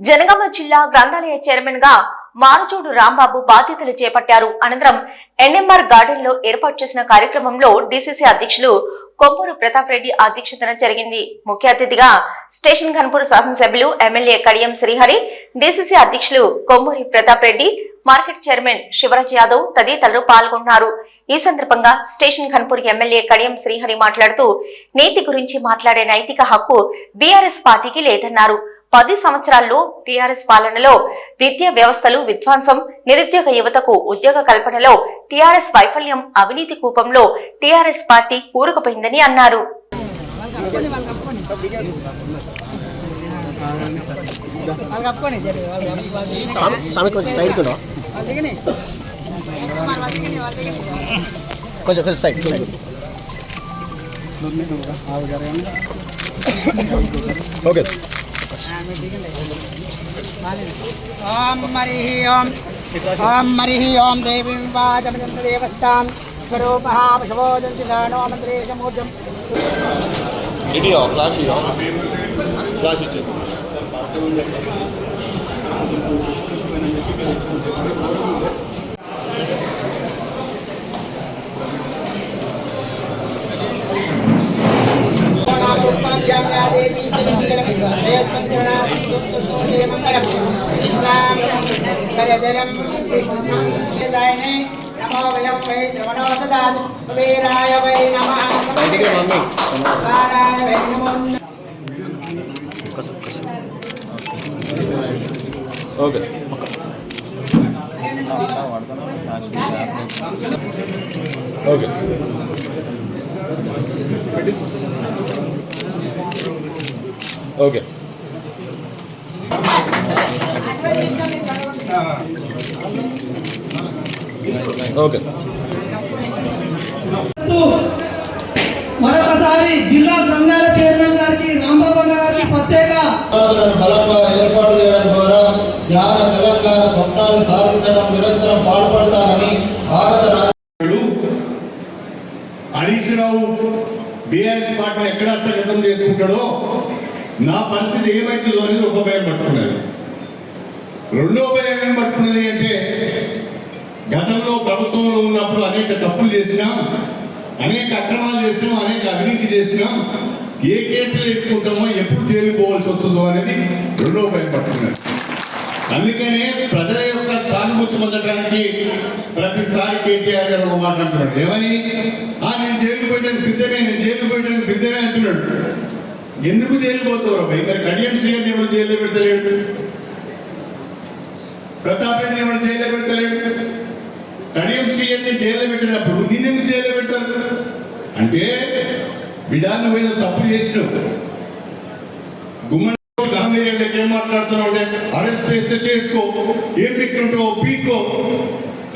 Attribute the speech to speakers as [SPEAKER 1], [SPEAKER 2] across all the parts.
[SPEAKER 1] జనగామ జిల్లా గ్రంథాలయ చైర్మన్గా మానచూడు రాంబాబు బాధ్యతలు చేపట్టారు. అనంతరం ఎన్ఎంఆర్ గార్డెన్లో ఏర్పాటు చేసిన కార్యక్రమంలో డిసిసి అధ్యక్షులు కొమ్మూరు ప్రతాప్ రెడ్డి అధ్యక్షతన జరిగింది. ముఖ్య అతిథిగా స్టేషన్ ఘన్పూర్ శాసనసభ్యులు ఎమ్మెల్యే కడియం శ్రీహరి డిసిసి అధ్యక్షులు కొమ్మూరి ప్రతాప్ రెడ్డి మార్కెట్ చైర్మన్ శివరాజ్ యాదవ్ తదితరులు పాల్గొన్నారు. ఈ సందర్భంగా స్టేషన్ ఖన్పూర్ ఎమ్మెల్యే కడియం శ్రీహరి మాట్లాడుతూ నీతి గురించి మాట్లాడే నైతిక హక్కు బీఆర్ఎస్ పార్టీకి లేదన్నారు. పది సంవత్సరాల్లో టీఆర్ఎస్ పాలనలో విద్యా వ్యవస్థలు విధ్వంసం నిరుద్యోగ యువతకు ఉద్యోగ కల్పనలో టీఆర్ఎస్ వైఫల్యం అవినీతి కూపంలో టీఆర్ఎస్ పార్టీ కూరుకుపోయిందని అన్నారు.
[SPEAKER 2] కొంచెం కొంచెం సైడ్ ఓకే.
[SPEAKER 3] ఓం మరి ఓం. ఓం మరి ఓం. దేవీ వాచమదేవస్థాం స్వరూప పశవోదంతి దానో మంత్రేశమూర్జం.
[SPEAKER 2] ఇడియో క్లాస్ క్లాస్ ఇచ్చు
[SPEAKER 3] నమో వయం వై శ్రవణో దదాతు వీరాయ వై నమః
[SPEAKER 2] బయటికి రా mummy
[SPEAKER 3] వారాయ why Namo
[SPEAKER 2] okay okay okay.
[SPEAKER 4] మరొకసారి జిల్లా గ్రంథాల చైర్మన్ గారికి రాంబాబు గారికి ప్రత్యేక
[SPEAKER 5] బలంగా ఏర్పాటు చేయడం ద్వారా జ్ఞాన తెలంగాణ స్వప్నాన్ని సాధించడం నిరంతరం పాటుపడతానని భారత రాజ్యాంగం
[SPEAKER 6] హరీష్ రావు బీఆర్ఎస్ పార్టీని ఎక్కడ హస్తగతం చేసుకుంటాడో నా పరిస్థితి ఏమవుతుందో అనేది ఒక భయం పట్టుకున్నది. రెండో భయం ఏం పట్టుకున్నది అంటే గతంలో ప్రభుత్వంలో ఉన్నప్పుడు అనేక తప్పులు చేసినాం అనేక అక్రమాలు చేసినాం అనేక అవినీతి చేసినాం. ఏ కేసులు ఎత్తుకుంటామో ఎప్పుడు జైలు వస్తుందో అనేది రెండో భయం పట్టుకున్నది. అందుకనే ప్రజల యొక్క సానుభూతి పొందడానికి ప్రతిసారి కేటీఆర్ గారు ఒక మాట అంటున్నాడు. ఏమని? ఆ నేను జైలు పోయడానికి సిద్ధమే నేను జైలు పోయడానికి సిద్ధమే అంటున్నాడు. ఎందుకు జైలు పోతావు భయ్? మరి కడియం సీఎం ఎవరు జైల్లో పెడతారు ప్రతాపేంద్ర రెడ్డి ఎవరు జైల్లో పెడతలేడు కడియం శ్రీయన్ని జైల్లో పెట్టినప్పుడు నిన్నెందుకు జైల్లో పెడతారు? అంటే బిడా నువ్వేదో తప్పు చేసినావు. గుమ్మడి గాంధీ గాంధీరెడ్డికి ఏం మాట్లాడుతున్నావు అంటే అరెస్ట్ చేస్తే చేసుకో ఏం పీక్కుంటావు పీక్కో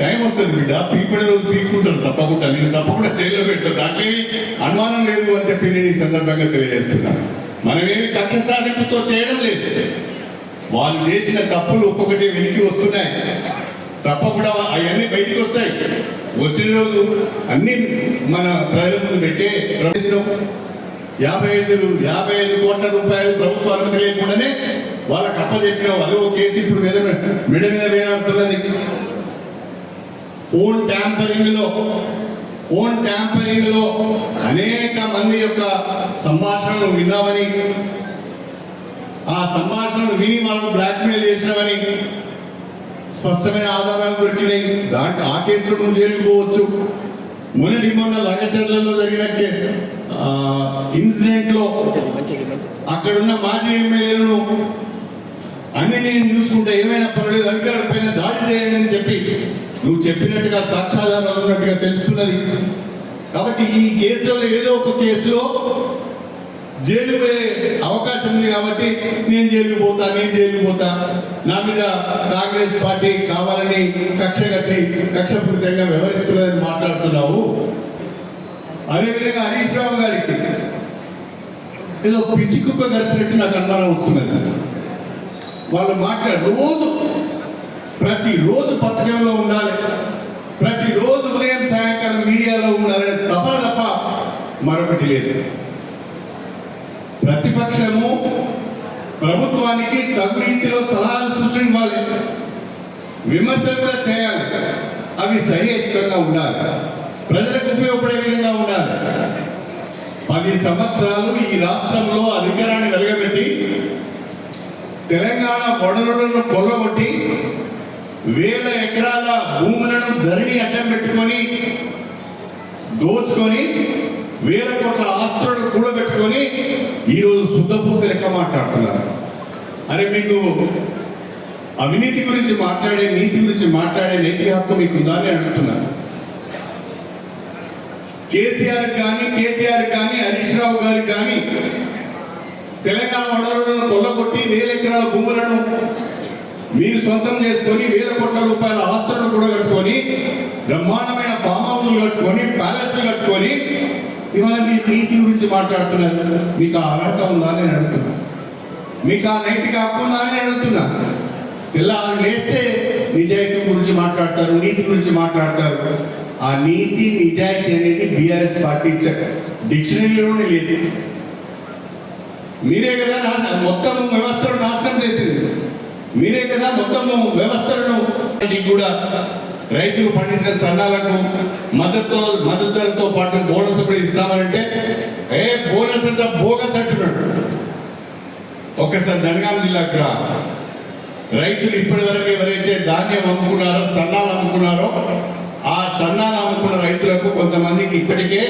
[SPEAKER 6] టైం వస్తుంది బిడ్డ పీకుడే రోజు పీక్కుంటారు తప్పకుండా. నేను తప్పకుండా జైల్లో పెడతాను దాంట్లోని అనుమానం లేదు అని చెప్పి నేను ఈ సందర్భంగా తెలియజేస్తున్నాను మనమేమి కక్ష సాధింపుతో చేయడం లేదు. వాళ్ళు చేసిన తప్పులు ఒక్కొక్కటి వెలికి వస్తున్నాయి. తప్పకుండా అవన్నీ బయటికి వస్తాయి. వచ్చిన రోజు అన్ని మన ప్రజల ముందు పెట్టే ప్రవేశం. యాభై ఐదు యాభై ఐదు కోట్ల రూపాయలు ప్రభుత్వ అనుమతి లేకుండానే వాళ్ళకి అప్పచెప్పినావు. అదే ఒక కేసు ఇప్పుడు మీద మెడ మీద వేలాడుతున్నది. ఫోన్ ట్యాంపరింగ్లో ఫోన్ ట్యాంపరింగ్లో అనేక మంది యొక్క సంభాషణలు విన్నామని ఆ సంభాషణలు విని వాళ్ళకు బ్లాక్మెయిల్ చేసినవని స్పష్టమైన ఆధారాలు దొరికినాయి. దాంట్లో ఆ కేసులో నువ్వు చేరుకోవచ్చు మొన్నటి మొన్న లగచర్లలో జరిగిన ఇన్సిడెంట్లో ఇన్సిడెంట్లో అక్కడున్న మాజీ ఎమ్మెల్యేలను అన్ని నేను చూసుకుంటే ఏమైనా పర్వాలేదు అధికారుల పైన దాడి చేయండి అని చెప్పి నువ్వు చెప్పినట్టుగా సాక్ష్యాధారాలు ఉన్నట్టుగా తెలుస్తున్నది. కాబట్టి ఈ కేసులలో ఏదో ఒక కేసులో జైలు పోయే అవకాశం ఉంది కాబట్టి నేను జైలుకు పోతా నేను జైలుకు పోతా. నా మీద కాంగ్రెస్ పార్టీ కావాలని కక్ష కట్టి కక్షపూరితంగా వ్యవహరిస్తున్నదని మాట్లాడుతున్నావు. అదేవిధంగా హరీష్ రావు గారికి ఏదో పిచ్చి కుక్క గడిచినట్టు నాకు అనుమానం వస్తున్నది. వాళ్ళు మాట్లాడు రోజు ప్రతిరోజు పత్రికల్లో ఉండాలి. ప్రతిరోజు ఉదయం సాయంకాలం మీడియాలో ఉండాలనే తపన తప్ప మరొకటి లేదు. ప్రభుత్వానికి తగు రీతిలో సలహాలు సృష్టించాలి విమర్శలు కూడా చేయాలి. అవి సహేతుకంగా ఉండాలి. ప్రజలకు ఉపయోగపడే విధంగా ఉండాలి. పది సంవత్సరాలు ఈ రాష్ట్రంలో అధికారాన్ని వెలగబెట్టి తెలంగాణ వనరులను కొల్లగొట్టి వేల ఎకరాల భూములను ధరణి అడ్డం పెట్టుకొని దోచుకొని వేల కోట్ల ఆస్తులను కూడబెట్టుకొని ఈరోజు శుద్ధపూస లెక్క మాట్లాడుతున్నారు. అరే మీకు అవినీతి గురించి మాట్లాడే నీతి గురించి మాట్లాడే నీతి హక్కు మీకు ఉందా అని అడుగుతున్నాను కేసీఆర్ కానీ కేటీఆర్ కానీ హరీష్ రావు గారు కానీ తెలంగాణ వనరులను కొల్లగొట్టి వేల ఎకరాల భూములను మీరు సొంతం చేసుకొని వేల కోట్ల రూపాయల ఆస్తులను కూడా కట్టుకొని బ్రహ్మాండమైన ఫామ్ హౌస్లు కట్టుకొని ప్యాలెస్లు కట్టుకొని ఇవాళ మీ నీతి గురించి మాట్లాడుతున్నారు. మీకు ఆ అర్హత ఉందా అని నేను మీకు ఆ నైతిక హక్కు ఉందా అని అడుగుతున్నా. తెల్లారు లేస్తే నిజాయితీ గురించి మాట్లాడతారు నీతి గురించి మాట్లాడతారు. ఆ నీతి నిజాయితీ అనేది బీఆర్ఎస్ పార్టీ డిక్షనరీలోనే లేదు. మీరే కదా నాశ- మొత్తం వ్యవస్థను నాశనం చేసింది. మీరే కదా మొత్తము వ్యవస్థలను కూడా రైతులు పండించిన సన్నాలకు మద్దతు మద్దతులతో పాటు బోనస్ కూడా ఇస్తామంటే ఏ బోనస్ అంతా బోగస్ అంటున్నాడు. ఒక్కసారి జనగాం జిల్లాకు రా రైతులు ఇప్పటి వరకు ఎవరైతే ధాన్యం అమ్ముకున్నారో సన్నాలు అమ్ముకున్నారో ఆ సన్నాలు అమ్ముకున్న రైతులకు కొంతమందికి ఇప్పటికే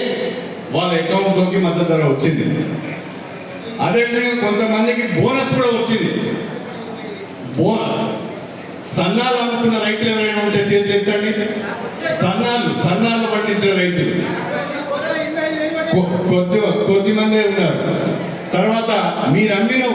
[SPEAKER 6] వాళ్ళ అకౌంట్లోకి మద్దతు ధర వచ్చింది. అదేవిధంగా కొంతమందికి బోనస్ కూడా వచ్చింది. బో సన్నాలు అమ్ముకున్న రైతులు ఎవరైనా ఉంటే చేతులు ఎత్తండి. సన్నాలు సన్నాలు పండించిన రైతులు. కొ- కొద్ది కొద్ది మందే ఉన్నారు. తర్వాత మీరు అమ్మిన